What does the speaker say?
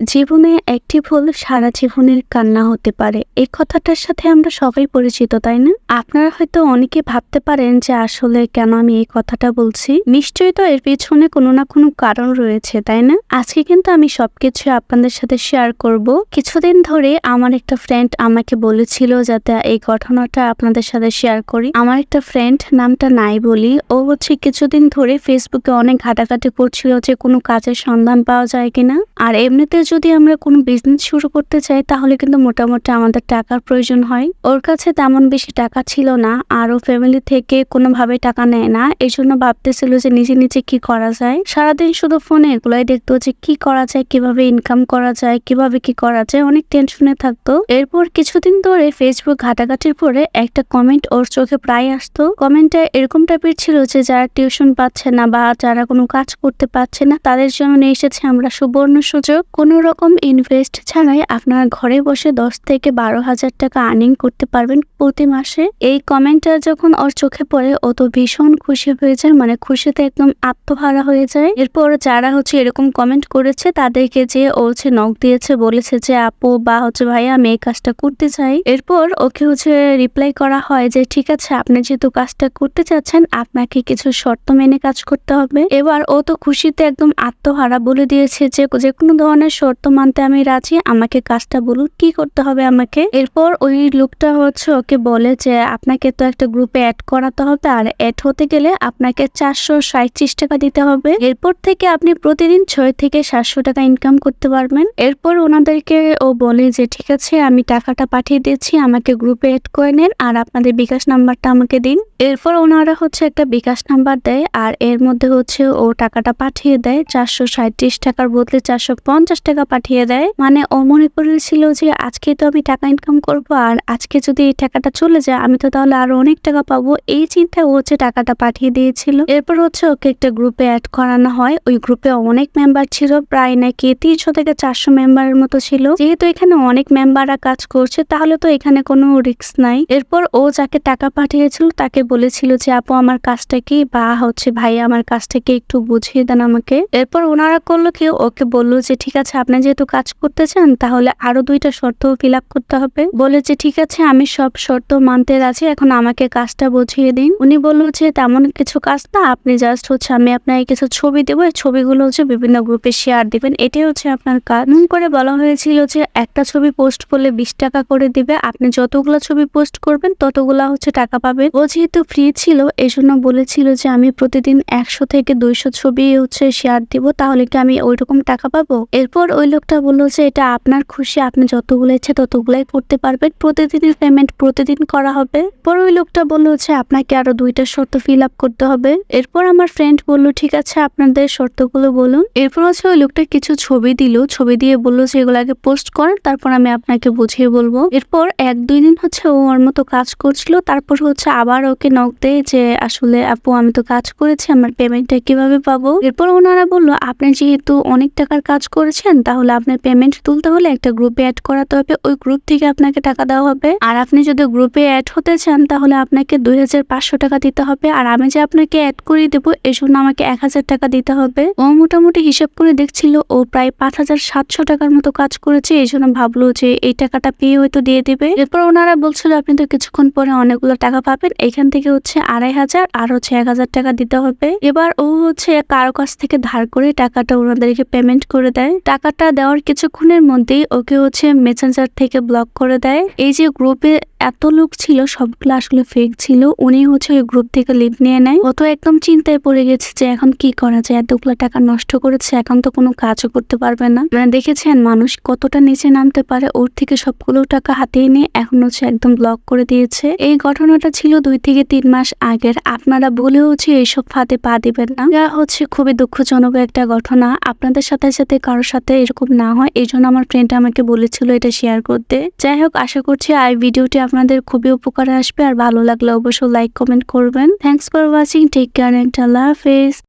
জীবনে একটি ভুল সারা জীবনের কান্না হতে পারে। এই কথাটার সাথে আমরা সবাই পরিচিত, তাই না? আপনারা হয়তো অনেকে ভাবতে পারেন যে আসলে কেন আমি এই কথাটা বলছি। নিশ্চয়ই তো এর পিছনে কোনো না কোনো কারণ রয়েছে, তাই না? আজকে কিন্তু আমি সবকিছু আপনাদের সাথে শেয়ার করব। কিছুদিন ধরে আমার একটা ফ্রেন্ড আমাকে বলেছিল যাতে এই ঘটনাটা আপনাদের সাথে শেয়ার করি। আমার একটা ফ্রেন্ড নামটা নাই বলি। ও হচ্ছে কিছুদিন ধরে ফেসবুকে অনেক ঘাটাঘাটি করছিল যে কোনো কাজের সন্ধান পাওয়া যায় কিনা। আর এমনিতে যদি আমরা কোনো বিজনেস শুরু করতে চাই, তাহলে কিন্তু মোটামুটি আমাদের টাকার প্রয়োজন হয়। ওর কাছে তেমন বেশি টাকা ছিল না, আর ও ফ্যামিলি থেকে কোনোভাবে টাকা নেয় না। এই জন্য ভাবতেছিল যে নিজে নিজে কি করা যায়। সারাদিন শুধু ফোনে এগুলোই দেখতো যে কি করা যায়, কীভাবে ইনকাম করা যায়, কীভাবে কি করা যায়, অনেক টেনশনে থাকতো। এরপর কিছুদিন ধরে ফেসবুক ঘাটাঘাটির পরে একটা কমেন্ট ওর চোখে প্রায় আসতো। কমেন্টে এরকম টাইপের ছিল যে যারা টিউশন পাচ্ছে না বা যারা কোনো কাজ করতে পারছে না, তাদের জন্য নিয়ে এসেছে আমরা সুবর্ণ সুযোগ। কোনো রকম ইনভেস্ট ছাড়াই আপনারা ঘরে বসে দশ থেকে বারো হাজার টাকা আর্নিং করতে পারবেন প্রতি মাসে। এই কমেন্টটা যখন ওর চোখে পড়ে, ও তো ভীষণ খুশি হয়ে যায় মানে খুশিতে একদম আত্মহারা হয়ে যায়। এরপর যারা হচ্ছে এরকম কমেন্ট করেছে, তাদেরকে যে ও হচ্ছে নখ দিয়েছে, বলেছে যে, আপু বা হচ্ছে ভাইয়া, আমি এই কাজটা করতে চাই। এরপর ওকে হচ্ছে রিপ্লাই করা হয় যে, ঠিক আছে, আপনি যেহেতু কাজটা করতে চাচ্ছেন, আপনাকে কিছু শর্ত মেনে কাজ করতে হবে। এবার ও তো খুশিতে একদম আত্মহারা বলে দিয়েছে যে যে কোনো ধরনের শর্ত মানতে আমি রাজি, আমাকে কাজটা বলুন, কি করতে হবে আমাকে? এরপর ওই লোকটা হচ্ছে ওকে বলে যে, আপনাকে তো একটা গ্রুপে অ্যাড করাতে হবে, আর অ্যাড হতে গেলে আপনাকে চারশো সাঁত্রিশ টাকা দিতে হবে। এরপর থেকে আপনি প্রতিদিন ছয় থেকে সাতশো টাকা ইনকাম করতে পারবেন। এরপর ওনাদেরকে ও বলে যে, ঠিক আছে, আমি টাকাটা পাঠিয়ে দিচ্ছি, আমাকে গ্রুপে অ্যাড করে নেন, আর আপনাদের বিকাশ নাম্বারটা আমাকে দিন। এরপর ওনারা হচ্ছে একটা বিকাশ নাম্বার দেয়, আর এর মধ্যে হচ্ছে ও টাকাটা পাঠিয়ে দেয়, চারশো সাঁত্রিশ টাকার বদলে চারশো পঞ্চাশ টাকা পাঠিয়ে দেয়। মানে ও মনে করেছিল যে, আজকে তো আমি টাকা ইনকাম করব আর আজকে যদি এই টাকাটা চলে যায়, আমি তো তাহলে আরও অনেক টাকা পাবো। এই চিন্তায় ও হচ্ছে টাকাটা পাঠিয়ে দিয়েছিল। এরপর হচ্ছে ওকে একটা গ্রুপে অ্যাড করানো হয়। ওই গ্রুপে অনেক মেম্বার ছিল, প্রায় নাকি তিনশো থেকে চারশো মেম্বারের মতো ছিল। যেহেতু এখানে অনেক মেম্বাররা কাজ করছে, তাহলে তো এখানে কোনো রিস্ক নাই। এরপর ও যাকে টাকা পাঠিয়েছিল, তাকে বলেছিল যে, আপু, আমার কাজটা কি? বা, হচ্ছে ভাই, আমার কাজটা কি একটু বুঝিয়ে দেন আমাকে। এরপর ওনারা করল কি? ওকে বলল যে, ঠিক আছে আপনি যেহেতু কাজ করতে চান তাহলে আরও দুইটা শর্ত ফিল করতে হবে। বলে যে, ঠিক আছে, আমি সব শর্ত মানতে রাজি, এখন আমাকে কাজটা বুঝিয়ে দিন। উনি বলল যে, তেমন কিছু কাজ না, আপনি জাস্ট হচ্ছে, আমি আপনাকে কিছু ছবি দেবো। এই ছবিগুলো হচ্ছে বিভিন্ন গ্রুপে শেয়ার দিবেন। এটাই হচ্ছে আপনার কাজ। এমন করে বলা হয়েছিল যে, একটা ছবি পোস্ট করলে বিশ টাকা করে দিবে। আপনি যতগুলো ছবি পোস্ট করবেন, ততগুলা হচ্ছে টাকা পাবেন। ও যেহেতু ফ্রি ছিল এই জন্য বলেছিল যে, আমি প্রতিদিন একশো থেকে দুইশো ছবি হচ্ছে শেয়ার দিব, তাহলে কি আমি ওইরকম টাকা পাবো? এরপর ওই লোকটা বলল যে, এটা আপনার খুশি, আপনি যতগুলো ইচ্ছে ততগুলাই করতে পারবেন। প্রতিদিনের পেমেন্ট প্রতিদিন করা হবে। পর ওই লোকটা বলল যে, আপনাকে আরও দুইটা শর্ত ফিল আপ করতে হবে। এরপর আমার ফ্রেন্ড বলল, ঠিক আছে, আপনাদের শর্তগুলো বলুন। এরপর হচ্ছে ওই লোকটা কিছু ছবি দিল। ছবি দিয়ে বলল যে, এগুলো আগে পোস্ট করেন তারপর আমি আপনাকে বুঝিয়ে বলব। এরপর এক দুই দিন হচ্ছে ও ওর মতো কাজ করছিল। তারপর হচ্ছে আবার ওকে নক দেয় যে, আসলে আপু, আমি তো কাজ করেছি, আমার পেমেন্টটা কীভাবে পাবো? এরপর ওনারা বলল, আপনি যেহেতু অনেক টাকার কাজ করেছেন তাহলে আপনার পেমেন্ট তুলতে হলে একটা গ্রুপে অ্যাড করাতে হবে। ওই গ্রুপ থেকে আপনাকে টাকা দেওয়া হবে। আর আপনি যদি গ্রুপে অ্যাড হতে চান, তাহলে আপনাকে দুই হাজার পাঁচশো টাকা দিতে হবে। আর আমি যে আপনাকে অ্যাড করে দেবো এই জন্য আমাকে এক হাজার টাকা দিতে হবে। ও মোটামুটি হিসাব করে দেখছিল, ও প্রায় পাঁচ হাজার সাতশো টাকার মতো কাজ করেছে। এই জন্য ভাবলো যে এই টাকাটা পেয়ে হয়তো দিয়ে দিবে। এরপর ওনারা বলছিল, আপনি তো কিছুক্ষণ পরে অনেকগুলো টাকা পাবেন। এখান থেকে হচ্ছে আড়াই হাজার, আর হচ্ছে এক হাজার টাকা দিতে হবে। এবার ও হচ্ছে কারও কাছ থেকে ধার করে টাকাটা ওনাদেরকে পেমেন্ট করে দেয়। টাকাটা দেওয়ার কিছুক্ষণের মধ্যেই ওকে হচ্ছে মেসেঞ্জার থেকে ব্লক করে দেয়। এই যে গ্রুপে এত লোক ছিল সবগুলো আসলে ফেক ছিল, উনি হচ্ছে ওই গ্রুপ থেকে লিভ নিয়ে নেয়। ও তো একদম চিন্তায় পড়ে গেছে যে এখন কি করা যায়, এতগুলো টাকা নষ্ট করেছে, এখন তো কোনো কাজও করতে পারবে না। মানে দেখেছেন মানুষ কতটা নিচে নামতে পারে, ওর থেকে সবগুলো টাকা হাতিয়ে নিয়ে এখন হচ্ছে একদম ব্লক করে দিয়েছে। এই ঘটনাটা ছিল দুই থেকে তিন মাস আগের, আপনারা ভুলেও হচ্ছে এইসব ফাঁদে পা দিবেন না। যা হচ্ছে খুবই দুঃখজনক একটা ঘটনা। আপনাদের সাথে সাথে, কারোর সাথে এরকম না হয় এই জন্য আমার ফ্রেন্ড আমাকে বলেছিল এটা শেয়ার করতে। যাই হোক আশা করছি আর ভিডিওটি আপনাদের খুবই উপকারে আসবে। আর ভালো লাগলে অবশ্যই লাইক কমেন্ট করবেন। Thanks for watching take care and আল্লাহ হাফেজ।